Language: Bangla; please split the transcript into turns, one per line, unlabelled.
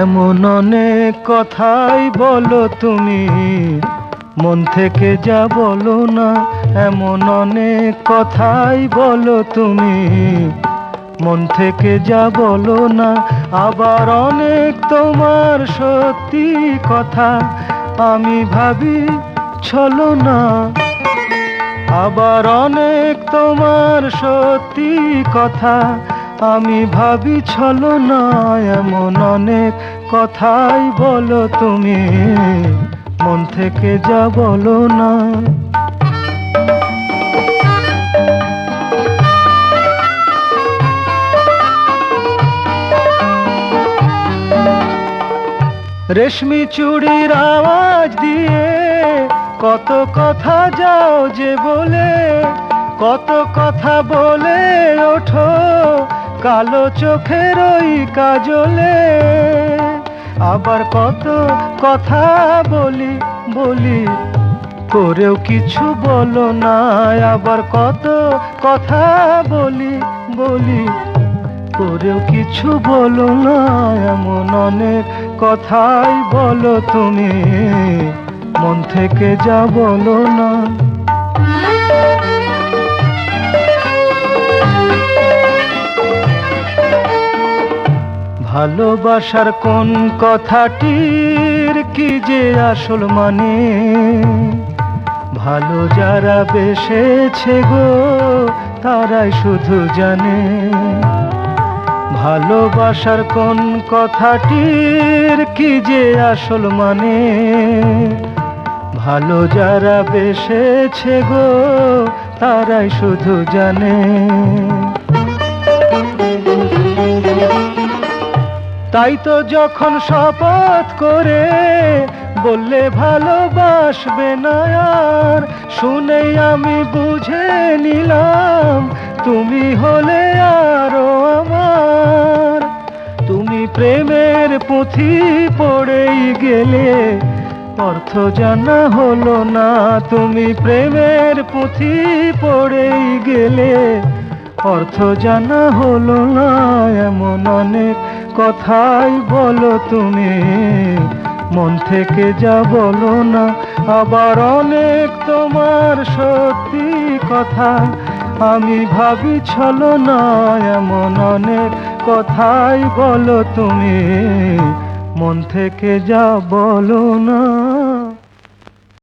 এমন অনেক কথাই বলো তুমি। মন থেকে যা বলো না, এমন অনেক কথাই বলো তুমি। মন থেকে যা বলো না, আবার অনেক তোমার সত্যি কথা। আমি ভাবি ছলো না। আবার অনেক তোমার সত্যি কথা। আমি ভাবি ছলো না এমন অনেক কথাই বলো তুমি। মন থেকে যা বলো না। রেশমি চুড়ির আওয়াজ দিয়ে কত কথা যাও যে বলে, কত কথা বলে ওঠো। কালো চোখের ওই কাজলে। আবার কত কথা বলি বলি, করেও কিছু বলো না। আবার কত কথা বলি বলি, করেও কিছু বলো না। এমন অনেক কথাই বলো তুমি, মন থেকে যা বলো না। ভালোবাসার কোন কথাটির কি যে আসল মানে? ভালো যারা বেসেছে গো, তারাই শুধু জানে। ভালোবাসার কোন কথাটির কি যে আসল মানে? ভালো যারা বেসেছে গো, তারাই শুধু জানে। তাই তো যখন শপথ করে বললে ভালোবাসবে না আর। শুনেই আমি বুঝে নিলাম, তুমি হলে আরও আমার। তুমি প্রেমের পুঁথি পড়েই গেলে, অর্থ জানা হলো না। তুমি প্রেমের পুঁথি পড়েই গেলে, অর্থ জানা হলো না। এমন অনেক কথাই বলো তুমি। মন থেকে যা বলো না, আবার অনেক তোমার সত্যি কথা। আমি ভাবি ছলো না, এমন অনেক কথাই বলো তুমি। মন থেকে যা বলো না।